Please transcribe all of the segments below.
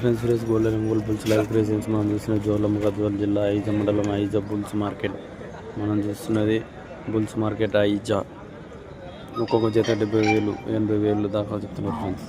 Friends friends golden Ongole bulls live presence మనం చూస్తున్న జోలమ్మ గద్వాల జిల్లా ఐజా మండలం ఐజా బుల్స్ మార్కెట్. మనం చూస్తున్నది బుల్స్ మార్కెట్ ఐజా. ఒక్కొక్క జత డెబ్బై వేలు ఎనభై వేలు దాకా చెప్తున్నారు ఫ్రెండ్స్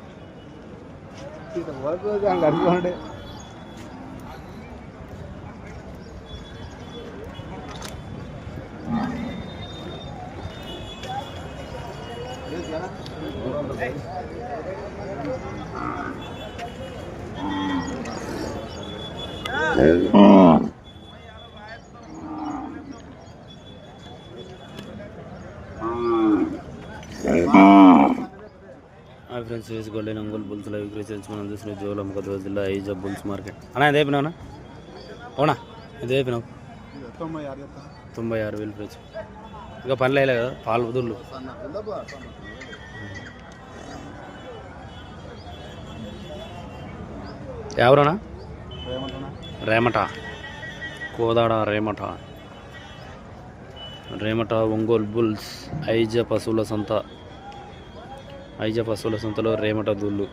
ಇದು ಹೋಗೋದು ಹಂಗೆ ಅನ್ಕೊಂಡೆ Oh. హాయ్ ఫ్రెండ్స్ వేసి గోల్డెన్ ఒంగోలు బుల్స్ లైవ్ క్రిసెన్స్ మనం చూసిన జోలమ్మ గద్వాల జిల్లా ఐజా బుల్స్ మార్కెట్. అన్నా ఇది అయిపోయినా అవునా ఇది అయిపోయినావు తొంభై ఆరు వేలు ఫ్రెండ్స్. ఇంకా పనులు వేయలే కదా పాలు వదులు ఎవరన్నా? రేమట. కోదాడ రేమట. రేమట ఒంగోలు బుల్స్ ఐజ పశువుల సంత. ఐజ పశువుల సంతలో రేమట దూళ్ళు